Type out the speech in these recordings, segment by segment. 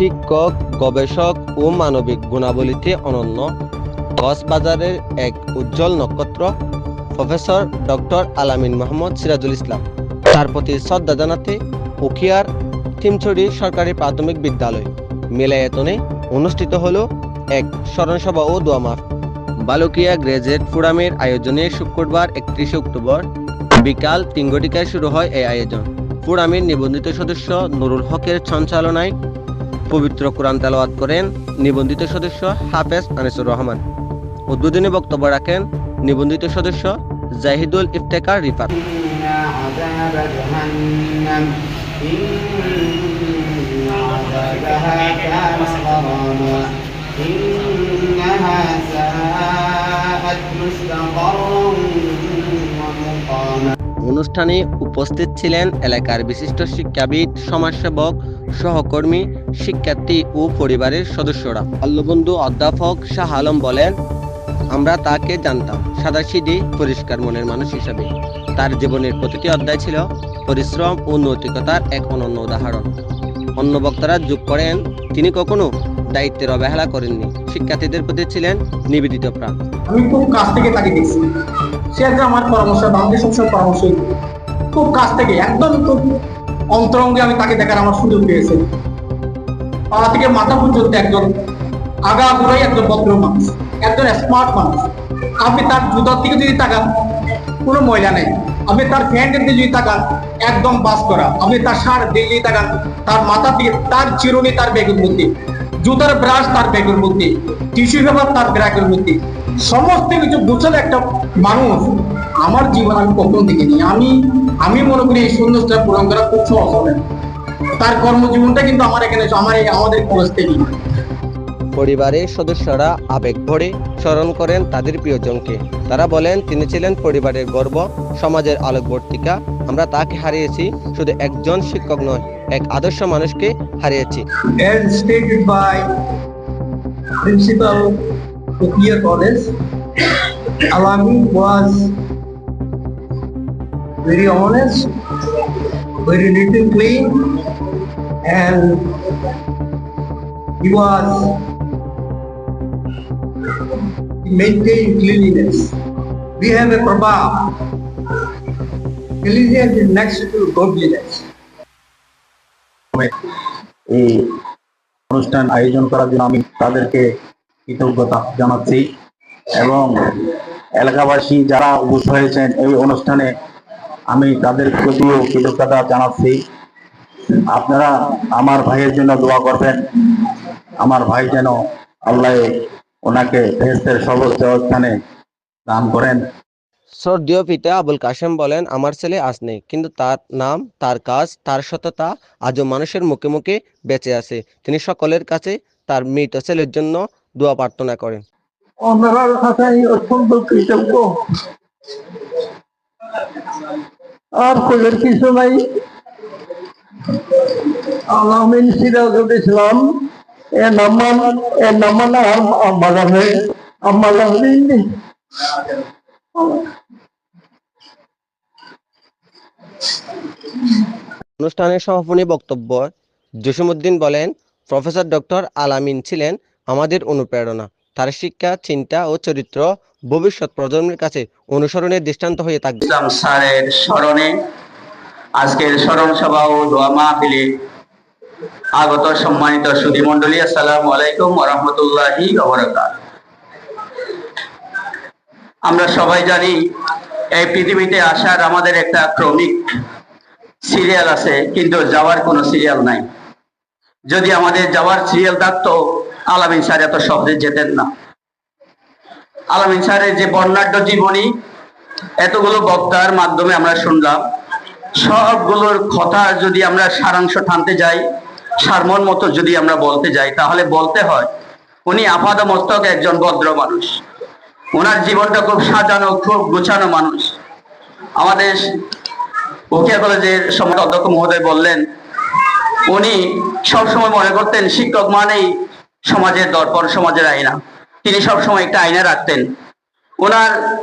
শিক্ষক, গবেষক ও মানবিক গুণাবলীতে অনন্য। কক্সবাজারের এক উজ্জ্বল নক্ষত্র, প্রফেসর ডক্টর আলামিন মোহাম্মদ সিরাজুল ইসলাম। তার প্রতি শ্রদ্ধা জানাতে উখিয়ার থিমছড়ি সরকারি প্রাথমিক বিদ্যালয়, মিলায়তনে অনুষ্ঠিত হল এক স্মরণসভা ও দোয়া মাঠ বালুকিয়া গ্রাজুয়েট ফোরামের আয়োজনে শুক্রবার একত্রিশে অক্টোবর বিকাল তিন ঘটিকায় শুরু হয় এই আয়োজন। ফোরামের নিবন্ধিত সদস্য নুরুল হকের সঞ্চালনায় পবিত্র কোরআন তেলাওয়াত করেন নিবন্ধিত সদস্য হাফেজ আনিসুর রহমান। উদ্বোধনী বক্তব্য রাখেন নিবন্ধিত সদস্য জাহিদুল ইফতেকার রিফাত। অনুষ্ঠানে উপস্থিত ছিলেন এলাকার বিশিষ্ট শিক্ষাবিদ, সমাজসেবক সহকর্মী, শিক্ষার্থী ও পরিবারের সদস্যরা। বাল্যবন্ধু অধ্যাপক শাহ আলম বলেন, আমরা তাকে জানতাম। সাদাসিধি পরিষ্কার মনের মানুষ হিসাবে। তার জীবনের প্রতিটি অধ্যায় ছিল পরিশ্রম ও নৈতিকতার এক অনন্য উদাহরণ। অন্য বক্তারা যোগ করেন, তিনি কখনো দায়িত্বের অবহেলা করেননি। শিক্ষার্থীদের প্রতি ছিলেন নিবেদিত প্রাণ। আমি খুব কাছ থেকে তাকে দেখছি। সে আমার পরামর্শ বা আমাকে সবসময় পরামর্শ খুব কাছ থেকে, একদম খুব অন্তরঙ্গে আমি তাকে দেখার আমার সুযোগ পেয়েছি। পা থেকে মাথা পর্যন্ত একজন আগা বুড়াই একজন ভদ্র মানুষ, একজন স্মার্ট মানুষ। আপনি তার জুতার দিকে যদি তাকান, কোনো ময়লা নেই। আপনি তার প্যান্টের দিকে যদি তাকান, একদম বাস করা। আপনি তার শার্ট দিকে তাকান, তার মাথার দিকে তার চিরুনি, তার ব্যাগের মধ্যে জুতার ব্রাশ, তার ব্যাগের মধ্যে টিস্যু পেপার তার ব্যাগের মধ্যে সমস্ত কিছু গোছানো একটা মানুষ আমার জীবন আমি কখনো দেখিনি। আমি আমি মনে করি এই সৌন্দর্যটা পূরণ করা খুব সহজ হবে। তার কর্মজীবনটা কিন্তু আমার এখানে আমার আমাদের খরচ থেকেই পরিবারের সদস্যরা আবেগ ভরে স্মরণ করেন তাদের প্রিয়জনকে। তারা বলেন তিনি ছিলেন পরিবারের গর্ব সমাজের আলোকবর্তিকা। আমরা তাকে হারিয়েছি শুধু একজন শিক্ষক নয় এক আদর্শ মানুষকে হারিয়েছি। As stated by principal of Year College, Alami was very honest, very and clean, and he was he maintained cleanliness. We have a proverb. Cleanliness is next to godliness. এই অনুষ্ঠান আয়োজন করার জন্য আমি তাদেরকে কৃতজ্ঞতা জানাচ্ছি এবং এলাকাবাসী যারা উপস্থিত হয়েছেন এই অনুষ্ঠানে আমি তাদের প্রতিও কৃতজ্ঞতা জানাচ্ছি। আপনারা আমার ভাইয়ের জন্য দোয়া করবেন। আমার ভাই যেন আল্লাহ ওনাকে ফেরেস্তের সর্বোচ্চ স্থানে দান করেন। শ্রদ্ধেয় পিতা আবুল কাশেম বলেন আমার ছেলে আজ নেই কিন্তু তার নাম তার কাজ তার সততা আজও মানুষের মুখে মুখে বেঁচে আছে। তিনি সকলের কাছে তার মৃত ছেলের জন্য দোয়া প্রার্থনা করেন। কাছে অত্যন্ত কৃতজ্ঞ। আর কোলের কিছু নাই। আলামিন সিরাজুল ইসলাম, এ নামান এ নামান আমাদের আমাদের অনুষ্ঠানের সমাপনী বক্তব্য, জসিমউদ্দিন বলেন, প্রফেসর ডক্টর আলামিন ছিলেন আমাদের অনুপ্রেরণা। তার শিক্ষা, চিন্তা ও চরিত্র ভবিষ্যৎ প্রজন্মের কাছে অনুসরণের দৃষ্টান্ত হয়ে থাকবে। স্যারের স্মরণে আজকের স্মরণ সভা ও দোয়া মাহফিলে আগত সম্মানিত সুধী মন্ডলী আসসালামু আলাইকুম রহমতুল্লাহি আমরা সবাই জানি এই পৃথিবীতে আসার আমাদের একটা ক্রমিক সিরিয়াল আছে, কিন্তু যাওয়ার কোনো সিরিয়াল নাই। যদি আমাদের যাওয়ার সিরিয়াল থাকতো আলামিন স্যার এত সহজে যেতেন না। আলামিন স্যারের যে বর্ণাঢ্য জীবনী, এতগুলো বক্তার মাধ্যমে আমরা শুনলাম। সবগুলোর কথা যদি আমরা সারাংশ টানতে যাই সারমন মতো যদি আমরা বলতে যাই, তাহলে বলতে হয়, উনি আপাদ মস্তক একজন ভদ্র মানুষ। ওনার জীবনটা খুব সাজানো, খুব গোছানো মানুষ। আমাদের উকিয়া কলেজের সময় অধ্যক্ষ মহোদয় বললেন, উনি সবসময় মনে করতেন, শিক্ষক মানেই সমাজের দর্পণ, সমাজের আয়না। তিনি সবসময় একটা আয়না রাখতেন। ওনার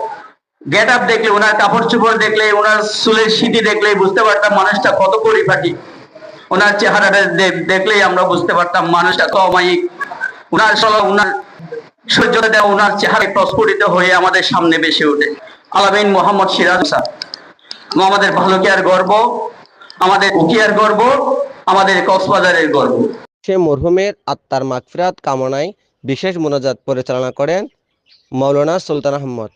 গেট আপ দেখলে, ওনার কাপড় চোপড় দেখলে, ওনার চুলের স্মৃতি দেখলে বুঝতে পারতাম মানুষটা কত পরিপাটি। ওনার চেহারাটা দেখলেই আমরা বুঝতে পারতাম মানুষটা কমাইক উনার সল- উনার সহ্যতা দেওয়া উনার চেহারায় প্রস্ফুটিত হয়ে আমাদের সামনে বেশি ওঠে। আলামিন মোহাম্মদ সিরাজ আমাদের ভালুকিয়ার গর্ব, আমাদের উকিয়ার গর্ব, আমাদের কক্সবাজারের গর্ব। সে মরহুমের আত্মার মাগফিরাত কামনায় বিশেষ মোনাজাত পরিচালনা করেন মৌলানা সুলতান আহমদ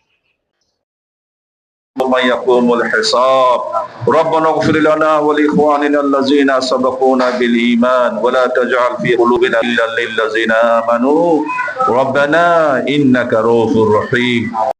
يوم يقوم الحساب ربنا اغفر لنا ولإخواننا الذين سبقونا بالإيمان ولا تجعل في قلوبنا إلا للذين آمنوا ربنا إنك رؤوف رحيم